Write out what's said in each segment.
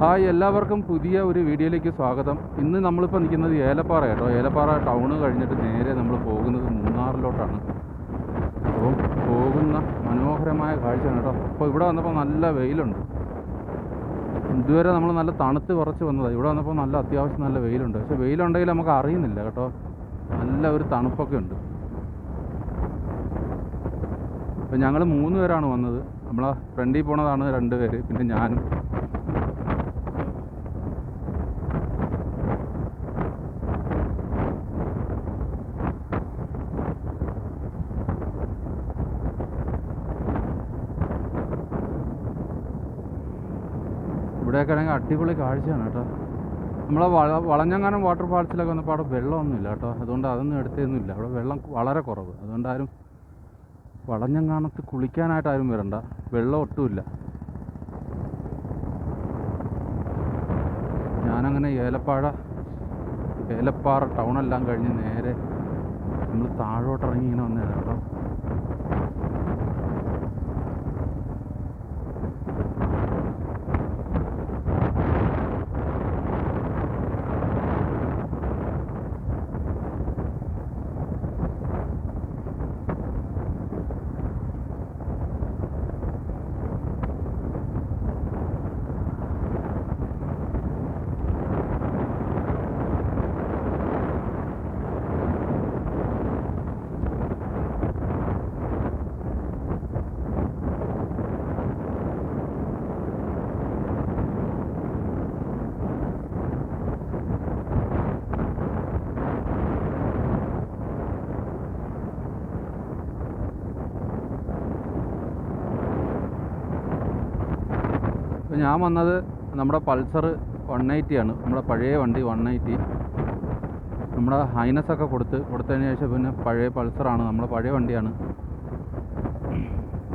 Hi എല്ലാവർക്കും പുതിയ ഒരു വീഡിയോയിലേക്ക് സ്വാഗതം. ഇന്ന് നമ്മളിപ്പോൾ നിൽക്കുന്നത് ഏലപ്പാറ കേട്ടോ. ഏലപ്പാറ ടൗണ് കഴിഞ്ഞിട്ട് നേരെ നമ്മൾ പോകുന്നത് മൂന്നാറിലോട്ടാണ്. അപ്പോൾ പോകുന്ന മനോഹരമായ കാഴ്ചയാണ് കേട്ടോ. അപ്പോൾ ഇവിടെ വന്നപ്പോൾ നല്ല വെയിലുണ്ട്. ഇതുവരെ നമ്മൾ നല്ല തണുത്ത് കുറച്ച് വന്നതാണ് ഇവിടെ വന്നപ്പോൾ നല്ല അത്യാവശ്യം നല്ല വെയിലുണ്ട്. പക്ഷേ വെയിലുണ്ടെങ്കിൽ നമുക്ക് അറിയുന്നില്ല കേട്ടോ. നല്ല ഒരു തണുപ്പൊക്കെ ഉണ്ട്. അപ്പോൾ ഞങ്ങൾ മൂന്ന് പേരാണ് വന്നത്. നമ്മളെ ഫ്രണ്ടിൽ പോണതാണ് രണ്ട് പേര്. പിന്നെ ഞാനും. ആണെങ്കിൽ അടിപൊളി കാഴ്ചയാണ് കേട്ടോ. നമ്മളെ വള വളഞ്ഞങ്ങാനം വാട്ടർ ഫാൾസിലൊക്കെ വന്നപ്പോൾ അവിടെ വെള്ളമൊന്നുമില്ല കേട്ടോ. അതുകൊണ്ട് അതൊന്നും എടുത്തൊന്നുമില്ല അവിടെ വെള്ളം വളരെ കുറവ്. അതുകൊണ്ട് ആരും വളഞ്ഞങ്ങാനത്ത് കുളിക്കാനായിട്ട് ആരും വരണ്ട. വെള്ളം ഒട്ടുമില്ല ഞാനങ്ങനെ ഏലപ്പാഴ ഏലപ്പാറ ടൗണെല്ലാം കഴിഞ്ഞ് നേരെ നമ്മൾ താഴോട്ടിറങ്ങി ഇങ്ങനെ വന്നതാണ് കേട്ടോ. ഞാൻ വന്നത് നമ്മുടെ പൾസർ വൺ ആണ്. നമ്മുടെ പഴയ വണ്ടി വൺ എയ്റ്റി നമ്മുടെ ഹൈനസ് ഒക്കെ കൊടുത്ത് കൊടുത്തതിന് ശേഷം പിന്നെ പഴയ പൾസറാണ് നമ്മുടെ പഴയ വണ്ടിയാണ്.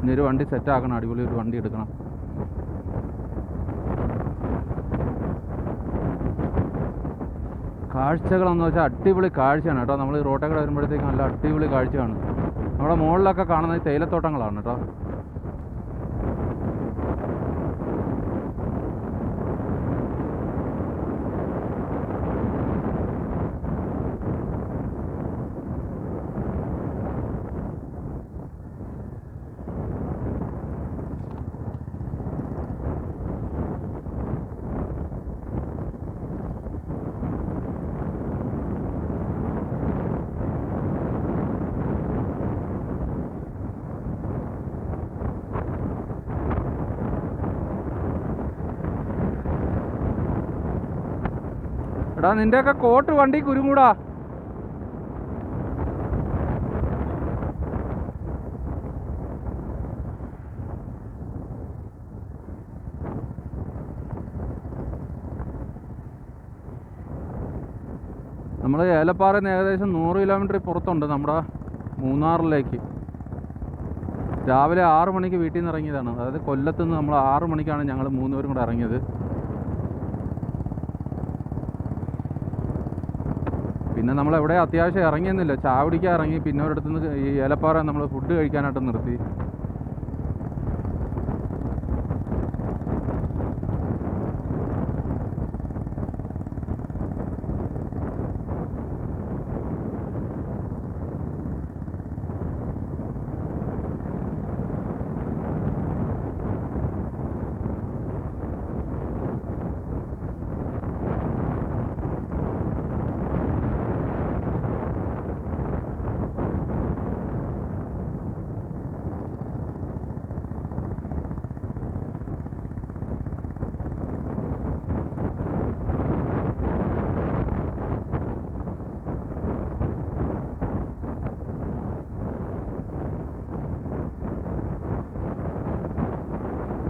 ഇനി ഒരു വണ്ടി സെറ്റ് ആക്കണം. അടിപൊളി ഒരു വണ്ടി എടുക്കണം. കാഴ്ചകളെന്ന് വെച്ചാൽ അടിപൊളി കാഴ്ചയാണ് കേട്ടോ. നമ്മൾ ഈ കൂടെ വരുമ്പോഴത്തേക്കും നല്ല അടിപൊളി കാഴ്ചയാണ്. നമ്മുടെ മുകളിലൊക്കെ കാണുന്നത് തേയിലത്തോട്ടങ്ങളാണ് കേട്ടോ. എടാ നിന്റെയൊക്കെ കോട്ട് വണ്ടി കുരുങ്ങൂടാ. നമ്മൾ ഏലപ്പാറയിൽ നിന്ന് ഏകദേശം നൂറ് കിലോമീറ്റർ പുറത്തുണ്ട് നമ്മുടെ മൂന്നാറിലേക്ക്. രാവിലെ ആറ് മണിക്ക് വീട്ടിൽ നിന്ന് ഇറങ്ങിയതാണ്. അതായത് കൊല്ലത്തുനിന്ന് നമ്മൾ ആറ് മണിക്കാണ് ഞങ്ങൾ മൂന്നുപേരും കൂടെ ഇറങ്ങിയത്. പിന്നെ നമ്മൾ എവിടെ അത്യാവശ്യം ഇറങ്ങിയൊന്നുമില്ല. ചായ കുടിക്കാൻ ഇറങ്ങി. പിന്നെ ഒരിടത്തുനിന്ന് ഈ ഏലപ്പാറ നമ്മൾ ഫുഡ് കഴിക്കാനായിട്ട് നിർത്തി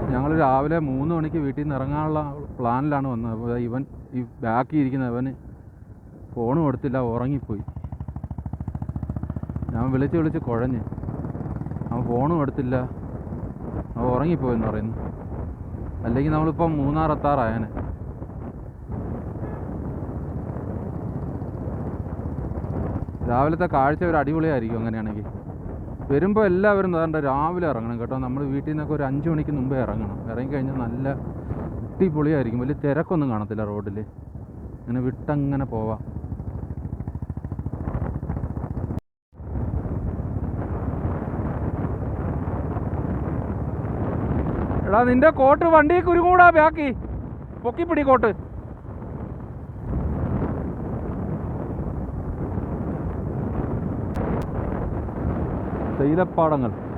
ഞങ്ങൾ രാവിലെ മൂന്ന് മണിക്ക് വീട്ടിൽ നിന്ന് ഇറങ്ങാനുള്ള പ്ലാനിലാണ് വന്നത്. അപ്പോൾ ഇവൻ ഈ ബാക്കി ഇരിക്കുന്ന ഇവന് ഫോൺ കൊടുത്തില്ല ഉറങ്ങിപ്പോയി. ഞാൻ വിളിച്ച് വിളിച്ച് കുഴഞ്ഞ്. അവൻ ഫോണും എടുത്തില്ല. അവൻ ഉറങ്ങിപ്പോയെന്ന് പറയുന്നു. അല്ലെങ്കിൽ നമ്മളിപ്പം മൂന്നാർ എത്താറായനെ രാവിലത്തെ കാഴ്ച ഒരു അടിപൊളിയായിരിക്കും അങ്ങനെയാണെങ്കിൽ. വരുമ്പോൾ എല്ലാവരും എന്താണ്ട് രാവിലെ ഇറങ്ങണം കേട്ടോ. നമ്മൾ വീട്ടിൽ നിന്നൊക്കെ ഒരു അഞ്ച് മണിക്ക് മുമ്പേ ഇറങ്ങണം. ഇറങ്ങിക്കഴിഞ്ഞാൽ നല്ല അടിപൊളിയായിരിക്കും. വലിയ തിരക്കൊന്നും കാണത്തില്ല റോഡിൽ അങ്ങനെ വിട്ടങ്ങനെ പോവാം. എടാ നിന്റെ കോട്ട് വണ്ടിക്ക് ഒരു കൂടാ ബാക്കി. പൊക്കിപ്പിടി കോട്ട്. തേയിലപ്പാടങ്ങൾ.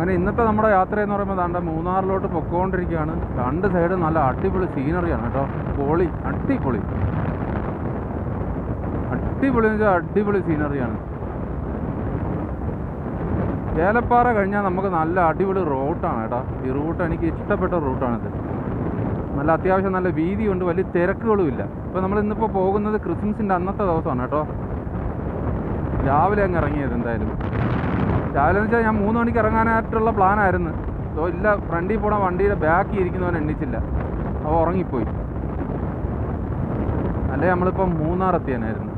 അങ്ങനെ ഇന്നത്തെ നമ്മുടെ യാത്ര എന്ന് പറയുമ്പോൾ ദാണ്ട മൂന്നാറിലോട്ട് പൊക്കോണ്ടിരിക്കുകയാണ്. രണ്ട് സൈഡ് നല്ല അടിപൊളി സീനറിയാണ് കേട്ടോ. പൊളി അടിപൊളി. അടിപൊളി എന്ന് വെച്ചാൽ അടിപൊളി സീനറിയാണ്. ചേലപ്പാറ കഴിഞ്ഞാൽ നമുക്ക് നല്ല അടിപൊളി റൂട്ടാണ് കേട്ടോ. ഈ റൂട്ട് എനിക്ക് ഇഷ്ടപ്പെട്ട റൂട്ടാണിത്. നല്ല അത്യാവശ്യം നല്ല വീതിയുണ്ട് വലിയ തിരക്കുകളുമില്ല. ഇപ്പോൾ നമ്മൾ ഇന്നിപ്പോൾ പോകുന്നത് ക്രിസ്മസിന്റെ അന്നത്തെ ദിവസമാണ് കേട്ടോ. രാവിലെ അങ്ങ് ഇറങ്ങിയത് എന്തായാലും. രാവിലെ എന്ന് വെച്ചാൽ ഞാൻ മൂന്ന് മണിക്ക് ഇറങ്ങാനായിട്ടുള്ള പ്ലാനായിരുന്നു സോ ഇല്ല ഫ്രണ്ടിൽ പോണ വണ്ടിയുടെ ബാക്കി ഇരിക്കുന്നവൻ എണ്ണിച്ചില്ല. അവ ഉറങ്ങിപ്പോയി. അല്ലേ നമ്മളിപ്പം മൂന്നാർ എത്തിയാനായിരുന്നു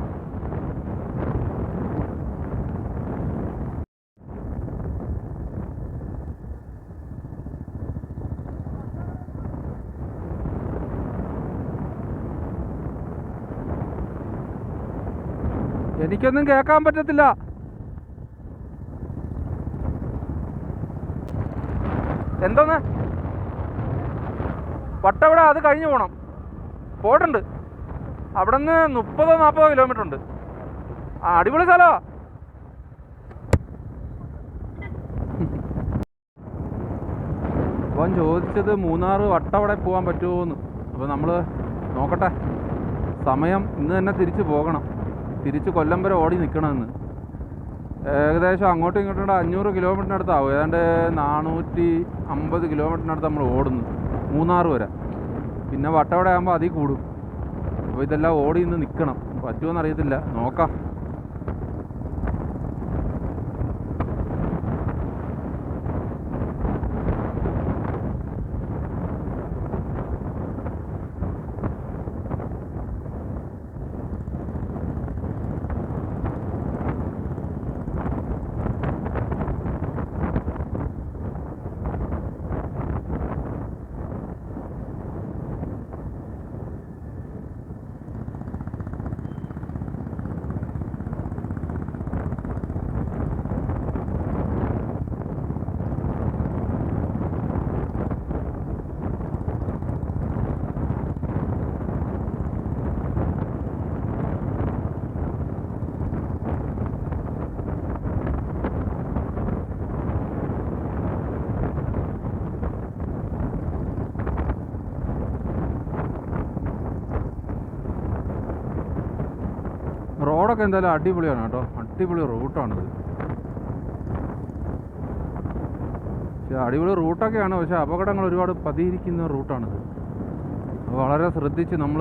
എനിക്കൊന്നും കേൾക്കാൻ പറ്റത്തില്ല. എന്തോന്ന്? വട്ടവിട അത് കഴിഞ്ഞു പോകണം പോയിട്ടുണ്ട്. അവിടെ നിന്ന് മുപ്പതോ നാൽപ്പതോ കിലോമീറ്റർ ഉണ്ട്. ആ അടിപൊളി സ്ഥലമാ അവൻ ചോദിച്ചത് മൂന്നാർ വട്ടവട പോകാൻ പറ്റുമോയെന്ന് അപ്പോൾ നമ്മൾ നോക്കട്ടെ. സമയം ഇന്ന് തന്നെ തിരിച്ച് പോകണം. തിരിച്ച് കൊല്ലം വരെ ഓടി നിൽക്കണമെന്ന് ഏകദേശം അങ്ങോട്ടും ഇങ്ങോട്ടും അഞ്ഞൂറ് കിലോമീറ്ററിനടുത്താവും ഏതാണ്ട് നാനൂറ്റി അമ്പത് കിലോമീറ്ററിനടുത്ത് നമ്മൾ ഓടുന്നു. മൂന്നാർ വരെ. പിന്നെ വട്ടവട ആകുമ്പോൾ അതിൽ കൂടും. അപ്പോൾ ഇതെല്ലാം ഓടി ഇന്ന് നിൽക്കണം പറ്റുമോ എന്നറിയത്തില്ല നോക്കാം. റോഡൊക്കെ എന്തായാലും അടിപൊളിയാണ് കേട്ടോ. അടിപൊളി റൂട്ടാണിത് പക്ഷേ അടിപൊളി റൂട്ടൊക്കെയാണ് പക്ഷെ അപകടങ്ങൾ ഒരുപാട് പതിയിരിക്കുന്ന റൂട്ടാണിത് വളരെ ശ്രദ്ധിച്ച് നമ്മൾ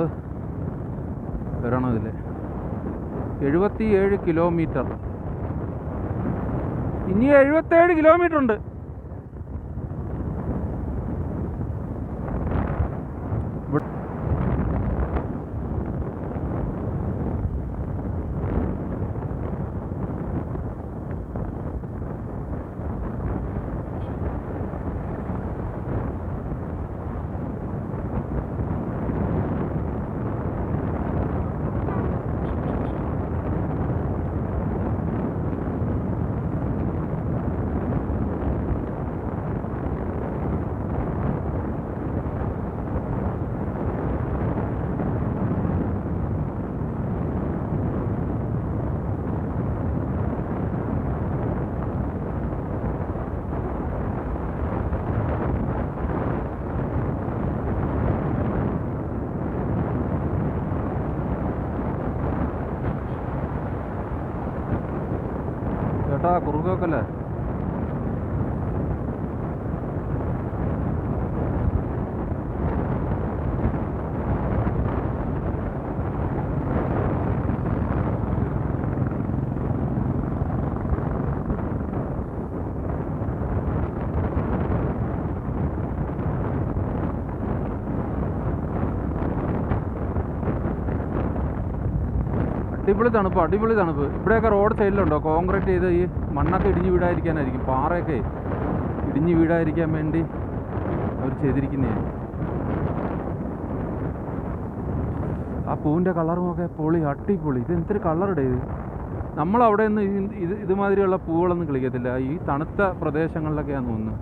വരണം ഇതിൽ എഴുപത്തി ഏഴ് കിലോമീറ്റർ ഇനി എഴുപത്തേഴ് കിലോമീറ്റർ ഉണ്ട്. था गुरु का कल है അടിപൊളി തണുപ്പ് അടിപൊളി തണുപ്പ്. ഇവിടെയൊക്കെ റോഡ് സൈഡിലുണ്ടോ കോൺക്രീറ്റ് ചെയ്ത് ഈ മണ്ണൊക്കെ ഇടിഞ്ഞ് വീടായിരിക്കാനായിരിക്കും പാറയൊക്കെ ഇടിഞ്ഞ് വീടായിരിക്കാൻ വേണ്ടി അവർ ചെയ്തിരിക്കുന്നേ. ആ പൂവിന്റെ കളറും ഒക്കെ പൊളി അടിപൊളി. ഇത് എന്തൊരു കളറുടെ ഇത്? നമ്മളവിടെ നിന്ന് ഇത് ഇതുമാതിരിയുള്ള പൂവുകളൊന്നും കളിക്കത്തില്ല. ഈ തണുത്ത പ്രദേശങ്ങളിലൊക്കെയാണ് തോന്നുന്നത്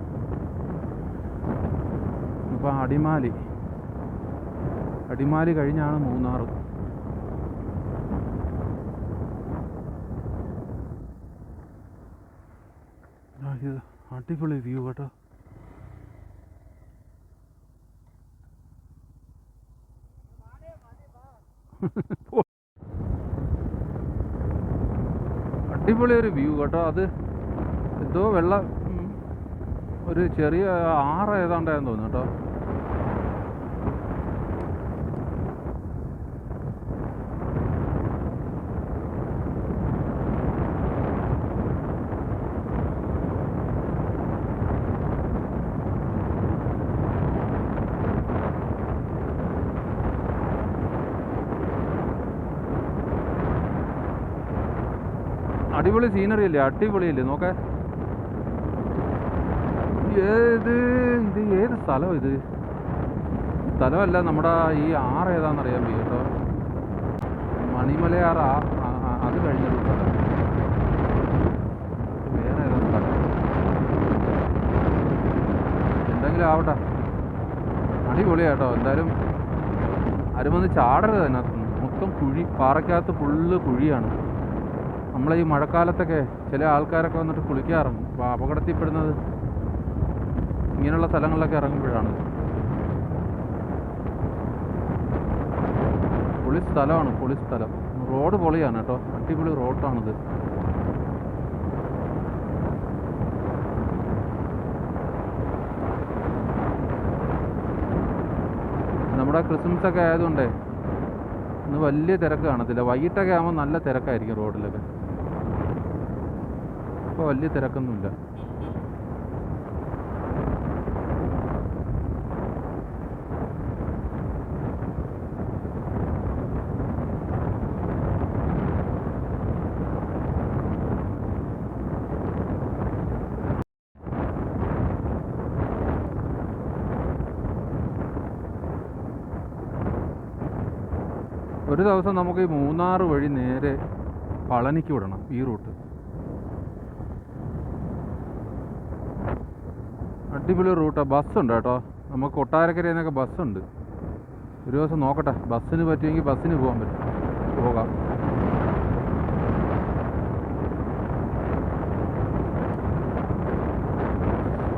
ഇപ്പം അടിമാലി. അടിമാലി കഴിഞ്ഞാണ് മൂന്നാർ ആ, ഇത് അടിപൊളി വ്യൂ കേട്ടോ. അടിപൊളി ഒരു വ്യൂ കേട്ടോ. അത് എന്തോ വെള്ളം ഒരു ചെറിയ ആറ് ഏതാണ്ടായെന്ന് തോന്നുന്നു കേട്ടോ. അടിപൊളി സീനറി അല്ലേ? അടിപൊളിയല്ലേ? നോക്കേ. ഏത് ഇത് ഏത് സ്ഥലം ഇത്? സ്ഥലമല്ല നമ്മുടെ ഈ ആറ് ഏതാണെന്നറിയാൻ വയ്യ കേട്ടോ. മണിമലയാറ അത് കഴിഞ്ഞൊരു സ്ഥലം. വേറെ ഏതാ സ്ഥലം? എന്തെങ്കിലും ആവട്ടെ. അടിപൊളിയാട്ടോ എന്തായാലും ആരും വന്ന് ചാടരുത് അതിനകത്ത് മൊത്തം കുഴി പാറയ്ക്കകത്ത് ഫുള്ള് കുഴിയാണ്. നമ്മളെ ഈ മഴക്കാലത്തൊക്കെ ചില ആൾക്കാരൊക്കെ വന്നിട്ട് കുളിക്കാറുണ്ട് അപ്പോൾ അപകടത്തിൽപ്പെടുന്നത് ഇങ്ങനെയുള്ള സ്ഥലങ്ങളിലൊക്കെ ഇറങ്ങുമ്പോഴാണ്. പൊളി സ്ഥലമാണ് പൊളി സ്ഥലം റോഡ് പൊളിയാണ് കേട്ടോ. അടിപൊളി റോഡാണിത്. നമ്മുടെ ക്രിസ്മസ് ഒക്കെ ആയതുകൊണ്ടേ ഇന്ന് വലിയ തിരക്ക് കാണത്തില്ല വൈകിട്ടൊക്കെ ആകുമ്പോൾ നല്ല തിരക്കായിരിക്കും റോഡിലൊക്കെ. ഇപ്പോൾ വലിയ തിരക്കൊന്നുമില്ല. ഒരു ദിവസം നമുക്ക് ഈ മൂന്നാർ വഴി നേരെ പളനിക്ക് വിടണം ഈ റൂട്ട്. അടിപൊളി റൂട്ടാണ് ബസ്സുണ്ട് കേട്ടോ. നമുക്ക് കൊട്ടാരക്കരയിൽ നിന്നൊക്കെ ബസ്സുണ്ട്. ഒരു ദിവസം നോക്കട്ടെ. ബസ്സിന് പറ്റുമെങ്കിൽ ബസ്സിന് പോകാൻ പറ്റും. പോകാം.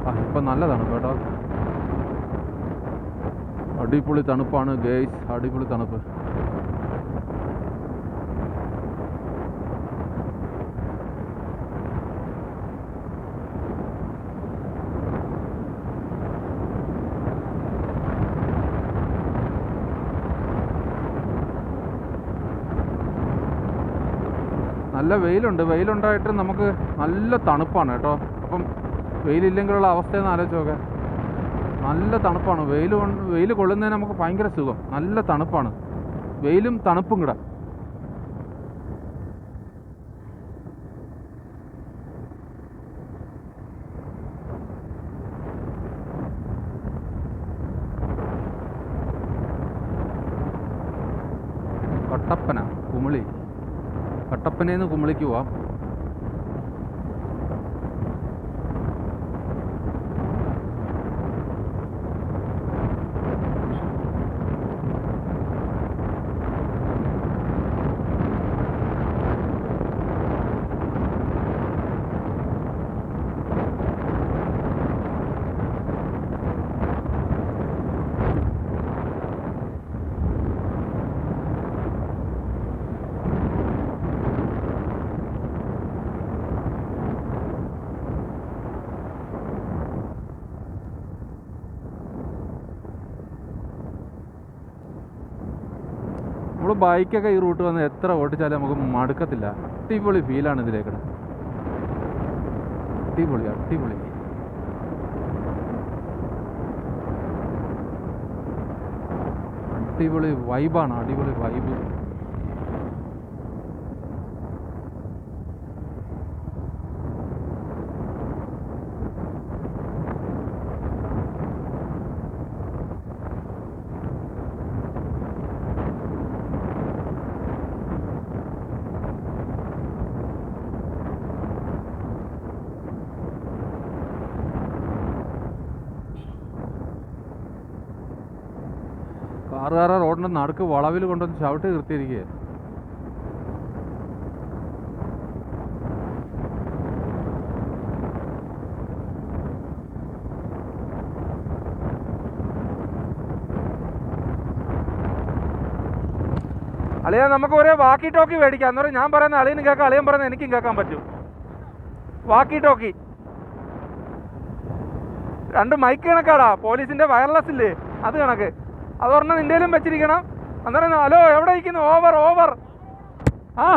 ആ ഇപ്പം നല്ല തണുപ്പ് കേട്ടോ. അടിപൊളി തണുപ്പാണ് ഗേസ്. അടിപൊളി തണുപ്പ്. നല്ല വെയിലുണ്ട്. വെയിലുണ്ടായിട്ട് നമുക്ക് നല്ല തണുപ്പാണ് കേട്ടോ. അപ്പം വെയിലില്ലെങ്കിലുള്ള അവസ്ഥയെന്ന് ആലോചിച്ച് നോക്കെ. നല്ല തണുപ്പാണ്. വെയിൽ വെയിൽ കൊള്ളുന്നതിന് നമുക്ക് ഭയങ്കര സുഖം. നല്ല തണുപ്പാണ്. വെയിലും തണുപ്പും കൂടെ. Hadi give up. ബൈക്കൊക്കെ ഈ റൂട്ട് വന്ന് എത്ര ഓടിച്ചാലും നമുക്ക് മടുക്കത്തില്ല. അടിപൊളി ഫീലാണ് ഇതിലേക്ക് അടിപൊളി അടിപൊളി. അടിപൊളി വൈബാണ് അടിപൊളി വൈബ് കാറുകാരെ റോഡിന്റെ നടുക്ക് വളവിൽ കൊണ്ടുവന്ന് ചവിട്ടി നിർത്തിയിരിക്കുക അളിയ നമുക്ക് ഒരേ വാക്കി ടോക്കി മേടിക്കാം. എന്ന് പറഞ്ഞാൽ ഞാൻ പറയുന്ന അളിയനും കേൾക്കാം അളിയൻ പറയുന്നത് എനിക്കും കേൾക്കാൻ പറ്റും. വാക്കി ടോക്കി രണ്ട് മൈക്ക് കണക്കാടാ. പോലീസിന്റെ വയർലെസ് ഇല്ലേ? അത് കണക്ക്. അതൊരെണ്ണം നിന്റെയിലും വെച്ചിരിക്കണം. അന്നേരം ഹലോ എവിടെ ഇരിക്കുന്നു? ഓവർ ഓവർ ആ.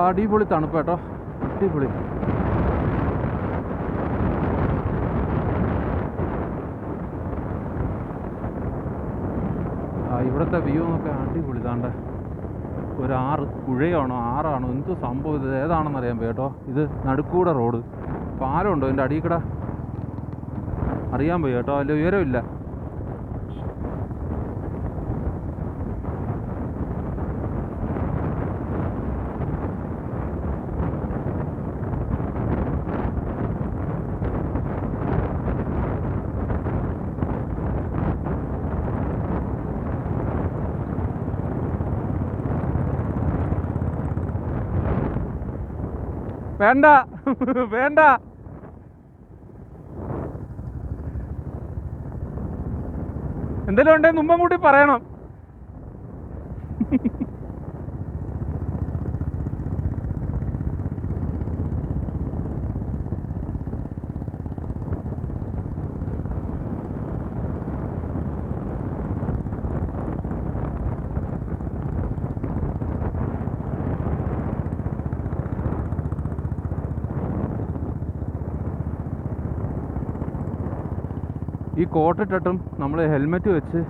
അടിപൊളി തണുപ്പ് കേട്ടോ. അടിപൊളി. ഇവിടുത്തെ വ്യൂ നോക്കെ അടിപൊളി താണ്ട ഒരു ആറ് പുഴയാണോ? ആറാണോ? എന്ത് സംഭവം ഇത്? ഏതാണെന്ന് അറിയാൻ കേട്ടോ. ഇത് നടുക്കൂടെ റോഡ് പാലമുണ്ടോ എന്റെ അടിയിൽ കൂടെ അറിയാൻ പോയി കേട്ടോ. അല്ല ഉയരമില്ല. വേണ്ട. വേണ്ട. എന്തെങ്കിലും ഉണ്ടെങ്കിൽ മുമ്പും കൂട്ടി പറയണം. കോട്ടിട്ടിട്ടും നമ്മൾ ഹെൽമെറ്റ് വെച്ച്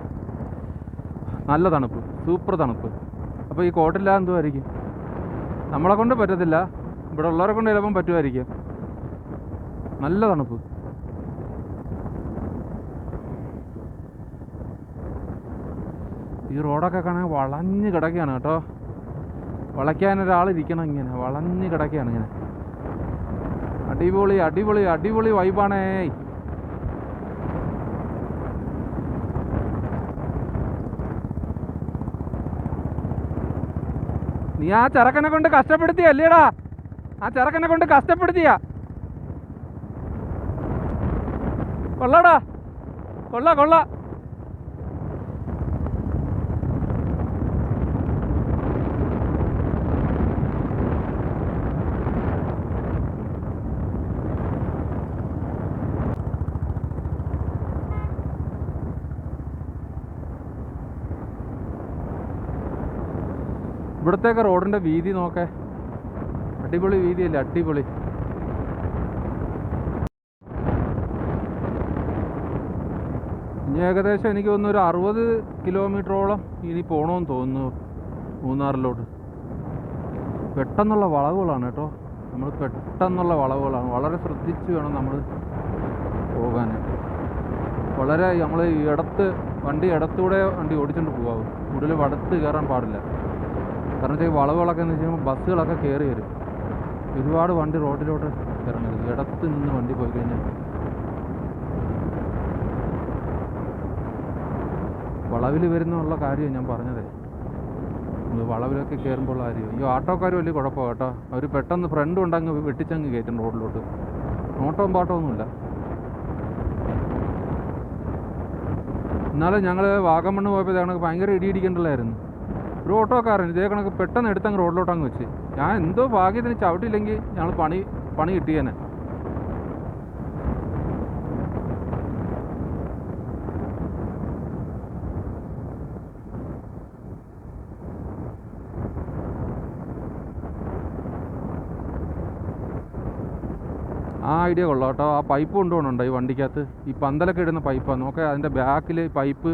നല്ല തണുപ്പ് സൂപ്പർ തണുപ്പ്. അപ്പോൾ ഈ കോട്ടില്ലാതെ എന്തുമായിരിക്കും നമ്മളെ കൊണ്ട് പറ്റത്തില്ല. ഇവിടെ ഉള്ളവരെ കൊണ്ട് ചിലപ്പം പറ്റുമായിരിക്കും. നല്ല തണുപ്പ്. ഈ റോഡൊക്കെ കാണാൻ വളഞ്ഞ് കിടക്കുകയാണ് കേട്ടോ. വളയ്ക്കാൻ ഒരാളിരിക്കണം ഇങ്ങനെ. വളഞ്ഞ് കിടക്കുകയാണ് ഇങ്ങനെ. അടിപൊളി അടിപൊളി അടിപൊളി വൈബാണേ നീ ആ ചെറുക്കനെ കൊണ്ട് കഷ്ടപ്പെടുത്തിയ അല്ലേടാ? ആ ചെറുക്കനെ കൊണ്ട് കഷ്ടപ്പെടുത്തിയ. കൊള്ളടാ. കൊള്ള കൊള്ള. ഇവിടത്തേക്ക് റോഡിന്റെ വീതി നോക്കേ. അടിപൊളി വീതിയല്ലേ അടിപൊളി. ഇനി ഏകദേശം എനിക്ക് തോന്നുന്നു ഒരു അറുപത് കിലോമീറ്ററോളം ഇനി പോകണമെന്ന് തോന്നുന്നു മൂന്നാറിലോട്ട്. പെട്ടെന്നുള്ള വളവുകളാണ് കേട്ടോ. നമ്മൾ പെട്ടെന്നുള്ള വളവുകളാണ്. വളരെ ശ്രദ്ധിച്ച് വേണം നമ്മൾ പോകാനായിട്ട് വളരെ നമ്മൾ ഇടത്ത് വണ്ടി ഇടത്തൂടെ വണ്ടി ഓടിച്ചുകൊണ്ട് പോകാവും കൂടുതൽ വടത്ത് കയറാൻ പാടില്ല. കാരണം വെച്ചാൽ വളവുകളൊക്കെ എന്ന് വെച്ച് കഴിഞ്ഞാൽ ബസ്സുകളൊക്കെ കയറി വരും. ഒരുപാട് വണ്ടി റോഡിലോട്ട് ഇറങ്ങരുത് ഇടത്ത് നിന്ന് വണ്ടി പോയി കഴിഞ്ഞാൽ വളവിൽ വരുന്നുള്ള കാര്യം ഞാൻ പറഞ്ഞതേ. വളവിലൊക്കെ കയറുമ്പോൾ കാര്യം ഈ ഓട്ടോക്കാർ വലിയ കുഴപ്പമാണ് കേട്ടോ. അവർ പെട്ടെന്ന് ഫ്രണ്ട് ഉണ്ടങ്ങ് വെട്ടിച്ചങ്ങ് കയറ്റും റോഡിലോട്ട്. നോട്ടവും പാട്ടമൊന്നുമില്ല എന്നാലും ഞങ്ങൾ വാഗമണ്ണ് പോയപ്പോൾ ഞങ്ങൾക്ക് ഭയങ്കര ഇടി ഇടിക്കേണ്ടതായിരുന്നു ഒരു ഓട്ടോക്കാരൻ ഇതേ കണക്ക് പെട്ടെന്ന് എടുത്തങ്ങ് റോഡിലോട്ടങ്ങ് വെച്ച്. ഞാൻ എന്തോ ഭാഗ്യത്തിന് ചവിട്ടില്ലെങ്കിൽ ഞങ്ങൾ പണി പണി കിട്ടിയേനെ. ആ ഐഡിയ കൊള്ളാം കേട്ടോ. ആ പൈപ്പ് കൊണ്ടുപോകണുണ്ടോ ഈ വണ്ടിക്കകത്ത്? ഈ പന്തലൊക്കെ ഇടുന്ന പൈപ്പാണ് നോക്കേ അതിന്റെ ബാക്കിൽ പൈപ്പ്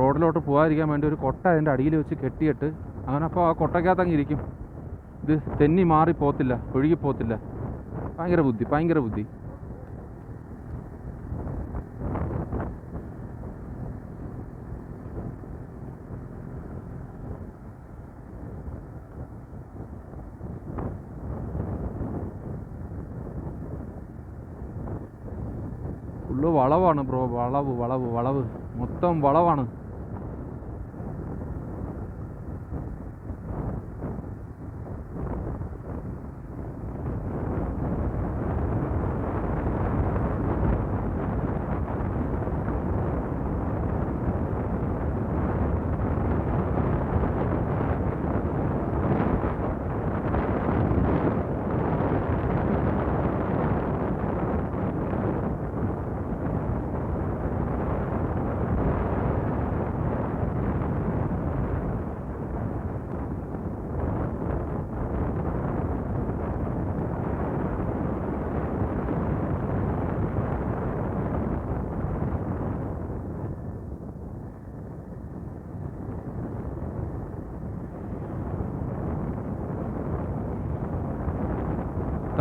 റോഡിലോട്ട് പോകാതിരിക്കാൻ വേണ്ടി ഒരു കൊട്ട അതിന്റെ അടിയിൽ വെച്ച് കെട്ടിയിട്ട് അങ്ങനെ അപ്പോൾ ആ കൊട്ടയ്ക്കകത്ത് അങ്ങ് ഇരിക്കും ഇത് തെന്നി മാറി പോത്തില്ല ഒഴുകി പോത്തില്ല. ഭയങ്കര ബുദ്ധി ഭയങ്കര ബുദ്ധി. വളവാണ് ബ്രോ വളവ് വളവ് വളവ്. മൊത്തം വളവാണ്.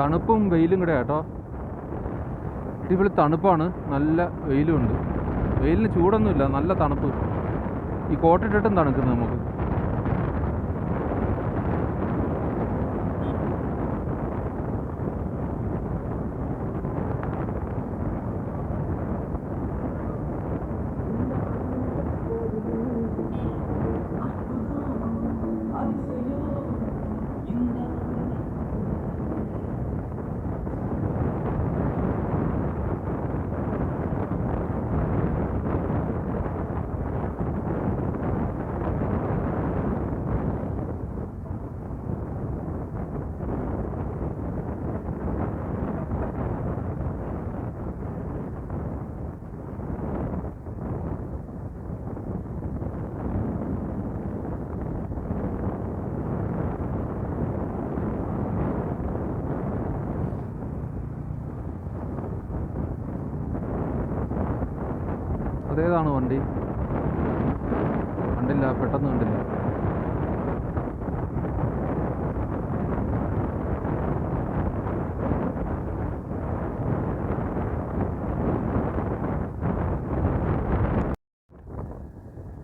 തണുപ്പും വെയിലും കൂടെ കേട്ടോ അടിപൊളി തണുപ്പാണ്. നല്ല വെയിലും ഉണ്ട്. വെയിലിന് ചൂടൊന്നുമില്ല. നല്ല തണുപ്പ്. ഈ കോട്ടിട്ടിട്ടും തണുക്കുന്നു നമുക്ക് അതേതാണ് വണ്ടി കണ്ടില്ല പെട്ടെന്ന് കണ്ടില്ല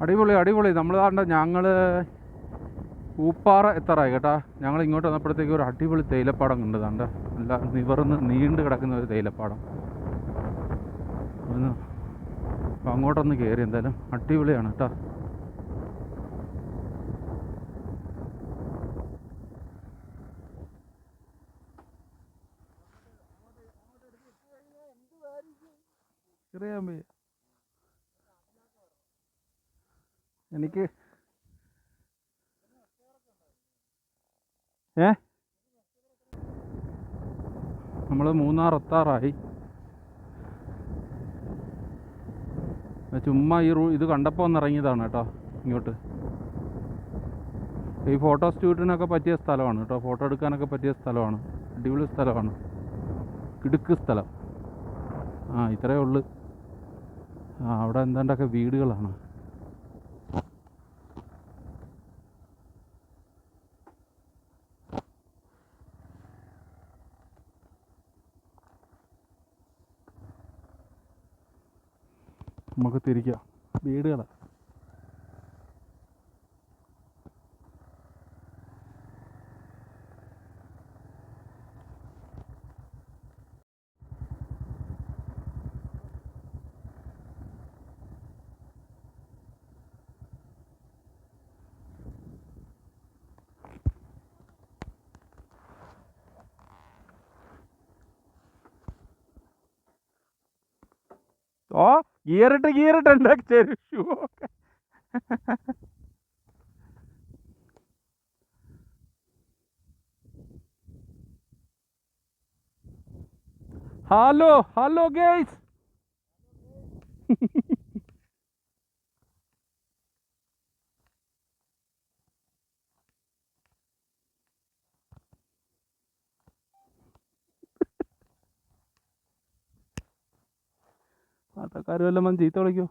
അടിപൊളി അടിപൊളി. നമ്മൾ കണ്ട ഞങ്ങൾ ഊപ്പാറ എത്താറായി കേട്ടാ. ഞങ്ങൾ ഇങ്ങോട്ട് വന്നപ്പോഴത്തേക്ക് ഒരു അടിപൊളി തേയിലപ്പാടം കണ്ടു. കണ്ട നല്ല നിവർന്ന് നീണ്ടു കിടക്കുന്ന ഒരു തേയിലപ്പാടം. അപ്പോൾ അങ്ങോട്ടൊന്ന് കയറി എന്തായാലും അടിപൊളിയാണ് കേട്ടോ. ചെറിയാൻ വയ്യ എനിക്ക് ഏ? നമ്മൾ മൂന്നാർ എത്താറായി ചുമ്മാ ഈ റൂ ഇത് കണ്ടപ്പോൾ ഒന്ന് ഇറങ്ങിയതാണ് കേട്ടോ ഇങ്ങോട്ട്. ഈ ഫോട്ടോ സ്റ്റുഡിയോനൊക്കെ പറ്റിയ സ്ഥലമാണ് കേട്ടോ ഫോട്ടോ എടുക്കാനൊക്കെ പറ്റിയ സ്ഥലമാണ് അടിപൊളി സ്ഥലമാണ് കിടുക്ക് സ്ഥലം. ആ ഇത്രയേ ഉള്ളു. ആ അവിടെ എന്താണ്ടൊക്കെ വീടുകളാണ്. നമുക്ക് തിരിക്കാം. വീടുകളാണ് ഓ గీరట గీరట అందాక చెరుషు హలో హలో గేస్. ഗേയ്സ് ആട്ടക്കാർ വന്ന്